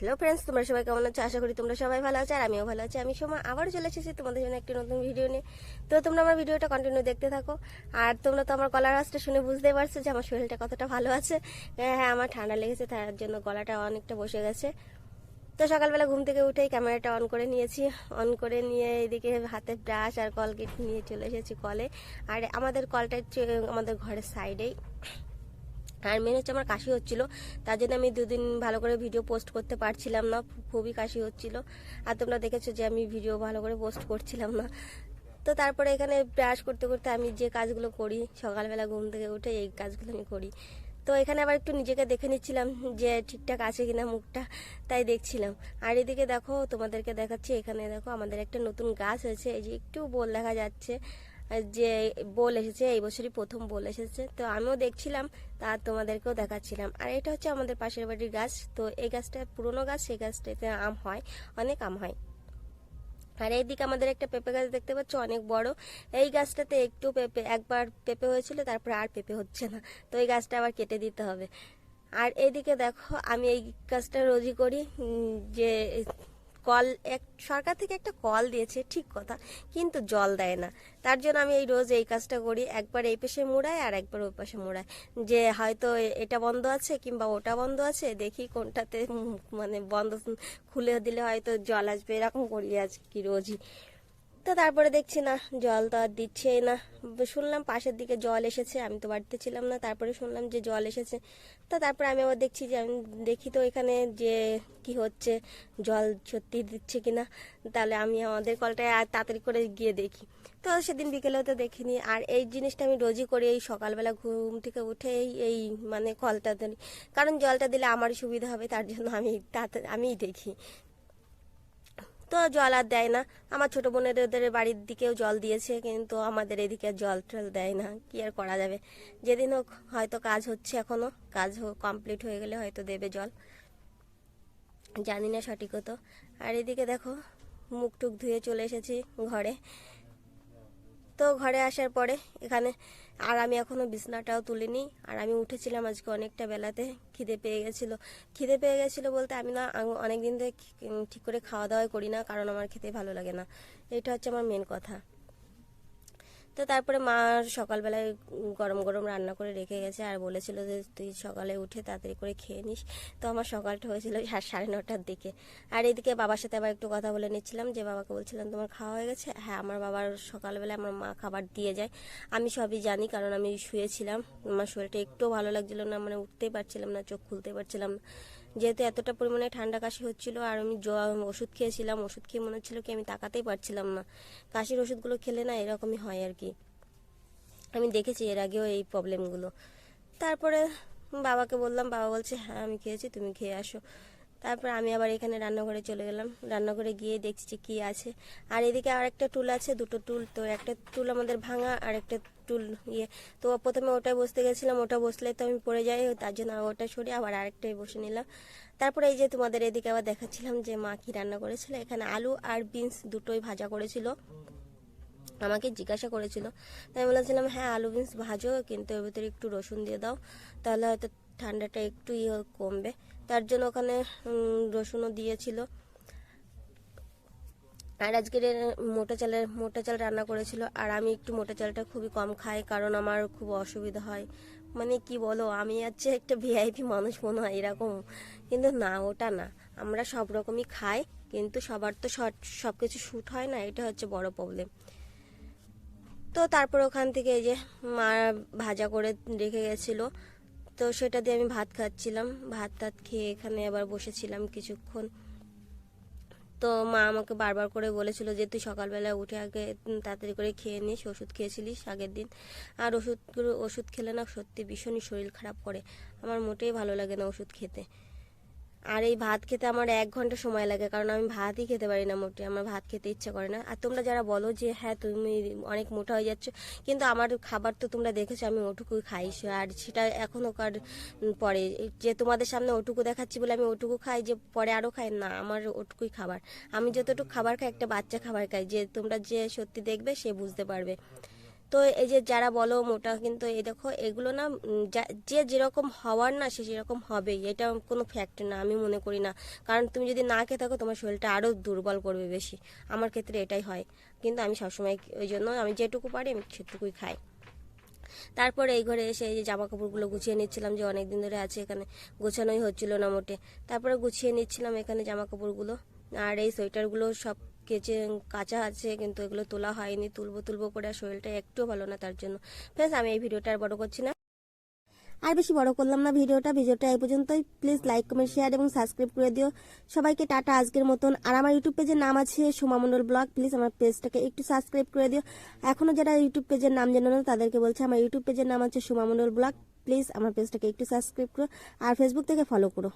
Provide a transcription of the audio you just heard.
Hello friends তোমরা সবাই কেমন আছো? আশা করি তোমরা সবাই ভালো আছো, আর আমিও ভালো আছি। আমি সময় আবারও চলে এসেছি তোমাদের জন্য একটি নতুন ভিডিও নিয়ে। তো তোমরা আমার ভিডিওটা কন্টিনিউ দেখতে থাকো। আর তোমরা তো আমার গলার আওয়াজটা শুনে বুঝতেই পারছ যে আমার শরীরটা কতটা ভালো আছে। হ্যাঁ হ্যাঁ আমার ঠান্ডা লেগেছে, তার জন্য গলাটা অনেকটা বসে গেছে। তো সকালবেলা ঘুম থেকে উঠেই ক্যামেরাটা অন করে নিয়েছি। অন করে নিয়ে এদিকে হাতে ব্রাশ আর কলগেট নিয়ে চলে এসেছি কলে আর আমাদের কলটা আমাদের ঘরের সাইডেই আর মেন হচ্ছে আমার কাশি হচ্ছিল, তার জন্য আমি দুদিন ভালো করে ভিডিও পোস্ট করতে পারছিলাম না খুবই কাশি হচ্ছিল। আর তোমরা দেখেছ যে আমি ভিডিও ভালো করে পোস্ট করছিলাম না। তো তারপরে এখানে ব্রাশ করতে করতে আমি যে কাজগুলো করি, সকালবেলা ঘুম থেকে উঠে এই কাজগুলো আমি করি। তো এখানে আবার একটু নিজেকে দেখে নিচ্ছিলাম যে ঠিকঠাক আছে কিনা মুখটা, তাই দেখছিলাম। আর এদিকে দেখো, তোমাদেরকে দেখাচ্ছি, এখানে দেখো আমাদের একটা নতুন গাছ হয়েছে এই যে একটু বোল দেখা যাচ্ছে। যে বোল এসেছে, এই বছরই প্রথম বোল এসেছে। তো আমিও দেখছিলাম, তা তোমাদেরকেও দেখাচ্ছিলাম। আর এটা হচ্ছে আমাদের পাশের বাড়ির গাছ। তো এই গাছটা পুরনো গাছ, সেই গাছটাতে আম হয়, অনেক আম হয়। আর এইদিকে আমাদের একটা পেঁপে গাছ দেখতে পাচ্ছ, অনেক বড়। এই গাছটাতে একটু পেঁপে, একবার পেঁপে হয়েছিল, তারপর আর পেঁপে হচ্ছে না। তো এই গাছটা আবার কেটে দিতে হবে। আর এইদিকে দেখো, আমি এই গাছটা রোজই করি যে কল, এক, সরকার থেকে একটা কল দিয়েছে, ঠিক কথা, কিন্তু জল দেয় না। তার জন্য আমি এই রোজ এই কাজটা করি, একবার এই পাশে মোড়াই আর একবার ওই পাশে মোড়াই যে হয়তো এটা বন্ধ আছে কিংবা ওটা বন্ধ আছে, দেখি কোনটাতে মানে বন্ধ খুলে দিলে হয়তো জল আসবে, এরকম করি আজ কি রোজই। তো তারপরে দেখছি না, জল তো আর দিচ্ছেই না। শুনলাম পাশের দিকে জল এসেছে, আমি তো বাড়িতে ছিলাম না, তারপরে শুনলাম যে জল এসেছে। তো তারপরে আমি আবার দেখছি যে আমি দেখি তো এখানে যে কি হচ্ছে, জল সত্যি দিচ্ছে কিনা। তাহলে আমি আমাদের কলটায় আর তাড়াতাড়ি করে গিয়ে দেখি। তো সেদিন বিকেলেও তো দেখিনি। আর এই জিনিসটা আমি রোজই করি, এই সকালবেলা ঘুম থেকে উঠে এই মানে কলটা দিই কারণ জলটা দিলে আমারই সুবিধা হবে, তার জন্য আমি আমিই দেখি। তো জল আর দেয় না। আমার ছোট বোনের ওদের বাড়ির দিকেও জল দিয়েছে, কিন্তু আমাদের এদিকে জল টল দেয় না। কি আর করা যাবে? যেদিন হোক হয়তো কাজ হচ্ছে এখনও। কাজ কমপ্লিট হয়ে গেলে হয়তো দেবে জল। জানি না সঠিক হতো। আর এদিকে দেখো, মুখ টুক ধুয়ে চলে এসেছি ঘরে। তো ঘরে আসার পরে এখানে, আর আমি এখনও বিছনাটাও তুলিনি। আর আমি উঠেছিলাম আজকে অনেকটা বেলাতে, খিদে পেয়ে গেছিল। খিদে পেয়ে গেছিল বলতে আমি না অনেক দিন ধরে ঠিক করে খাওয়া দাওয়া করি না, কারণ আমার খেতে ভালো লাগে না। এটা হচ্ছে আমার মেন কথা। তো তারপরে মা সকালবেলায় গরম গরম রান্না করে রেখে গেছে আর বলেছিল যে তুই সকালে উঠে তাড়াতাড়ি করে খেয়ে নিস। তো আমার সকালটা হয়েছিল সাড়ে নটার দিকে। আর এদিকে বাবার সাথে আবার একটু কথা বলে নিচ্ছিলাম যে বাবাকে বলছিলাম, তোমার খাওয়া হয়ে গেছে? হ্যাঁ আমার বাবার সকালবেলা আমার মা খাবার দিয়ে যায়। আমি সবই জানি কারণ আমি শুয়েছিলাম। আমার শরীরটা একটু ভালো লাগছিল না মানে উঠতেই পারছিলাম না, চোখ খুলতে পারছিলাম না। যেহেতু এতটা পরিমাণে ঠান্ডা কাশি হচ্ছিল আর আমি ওষুধ খেয়েছিলাম, ওষুধ খেয়ে মনে হচ্ছিল কি আমি তাকাতেই পারছিলাম না। কাশির ওষুধগুলো খেলে না এরকমই হয় আর কি। আমি দেখেছি এর আগেও এই প্রবলেমগুলো তারপরে বাবাকে বললাম, বাবা বলছে হ্যাঁ আমি খেয়েছি, তুমি খেয়ে আসো। তারপর আমি আবার এখানে রান্নাঘরে চলে গেলাম। রান্নাঘরে গিয়ে দেখছি কী আছে। আর এদিকে আর একটা টুল আছে, দুটো টুল। তো একটা টুল আমাদের ভাঙা আর একটা টুল ইয়ে। তো প্রথমে ওটায় বসতে গেছিলাম, ওটা বসলে তো আমি পড়ে যাই, তার জন্য ওটা সরিয়ে আবার আরেকটাই বসে নিলাম। তারপরে এই যে তোমাদের এদিকে আবার দেখাচ্ছিলাম যে মা কি রান্না করেছিল। এখানে আলু আর বিনস দুটোই ভাজা করেছিল। আমাকে জিজ্ঞাসা করেছিল। তাই বলেছিলাম হ্যাঁ আলু, বিনস ভাজো, কিন্তু এর ভিতরে একটু রসুন দিয়ে দাও। তাহলে হয়তো ঠান্ডাটা একটু ইয়ে কমবে। তার জন্য ওখানে রসুনও দিয়েছিল। আর আজকের মোটা চালের, মোটা চাল রান্না করেছিল। আর আমি একটু মোটা চালটা খুবই কম খাই, কারণ আমার খুব অসুবিধা হয়। মানে কি বলো, আমি হচ্ছে একটা ভিআইপি মানুষ মনে হয় এরকম। কিন্তু না, ওটা না। আমরা সব রকমই খাই, কিন্তু সবার তো সব কিছু শ্যুট হয় না, এটা হচ্ছে বড় প্রবলেম তো তারপর ওখান থেকে এই যে মা ভাজা করে রেখে গেছিল। তো সেটা দিয়ে আমি ভাত খাচ্ছিলাম। ভাত টাত খেয়ে এখানে আবার বসেছিলাম কিছুক্ষণ। তো মা আমাকে বারবার করে বলেছিল যে, তুই সকালবেলা উঠে আগে তাড়াতাড়ি করে খেয়ে নিস, ওষুধ খেয়েছিলিস আগের দিন। আর ওষুধগুলো, ওষুধ খেলে না সত্যি ভীষণই শরীর খারাপ করে। আমার মোটেই ভালো লাগে না ওষুধ খেতে। আর এই ভাত খেতে আমার এক ঘণ্টা সময় লাগে, কারণ আমি ভাতই খেতে পারি না মোটে, আমার ভাত খেতে ইচ্ছা করে না। আর তোমরা যারা বলো যে হ্যাঁ তুমি অনেক মোটা হয়ে যাচ্ছ, কিন্তু আমার খাবার তো তোমরা দেখেছ, আমি ওটুকুই খাই আর সেটা এখনও কার পরে। যে তোমাদের সামনে ওটুকু দেখাচ্ছি বলে আমি ওটুকু খাই, যে পরে আরও খাই, না, আমার ওটুকুই খাবার। আমি যতটুকু খাবার খাই, একটা বাচ্চা খাবার খাই, যে তোমরা যে সত্যি দেখবে, সে বুঝতে পারবে। তো এই যে যারা বলো মোটা কিন্তু এই দেখো এগুলো না যে যেরকম হওয়ার না সে সেরকম হবেই। এটা কোনো ফ্যাক্ট না, আমি মনে করি না। কারণ তুমি যদি না খেয়ে থাকো তোমার শরীরটা আরও দুর্বল করবে বেশি। আমার ক্ষেত্রে এটাই হয়। কিন্তু আমি সবসময় ওই জন্য আমি যেটুকু পারি আমি সেটুকুই খাই। তারপরে এই ঘরে এসে এই যে জামা কাপড়গুলো গুছিয়ে নিচ্ছিলাম যে অনেক দিন ধরে আছে, এখানে গোছানোই হচ্ছিল না মোটে। তারপরে গুছিয়ে নিচ্ছিলাম এখানে জামা কাপড়গুলো আর এই সোয়েটারগুলো সব কেচে কাঁচা আছে কিন্তু এগুলো তোলা হয়নি, তুলবো তুলবো করে আর শরীরটা একটু ভালো না তার জন্য। ফ্রেন্ডস, আমি এই ভিডিওটা আর বড় করছি না। আর বেশি বড় করলাম না ভিডিওটা ভিডিওটা এই পর্যন্তই। প্লিজ লাইক, কমেন্ট, শেয়ার এবং সাবস্ক্রাইব করে দিও। সবাইকে টাটা আজকের মতন। আর আমার ইউটিউব পেজের নাম আছে সোমা মণ্ডল ব্লগ। প্লিজ আমার পেজটাকে একটু সাবস্ক্রাইব করে দিও। এখনও যারা ইউটিউব পেজের নাম জানো না, তাদেরকে বলছে আমার ইউটিউব পেজের নাম আছে সোমা মণ্ডল ব্লগ। প্লিজ আমার পেজটাকে একটু সাবস্ক্রাইব করো। আর ফেসবুক থেকে ফলো করো।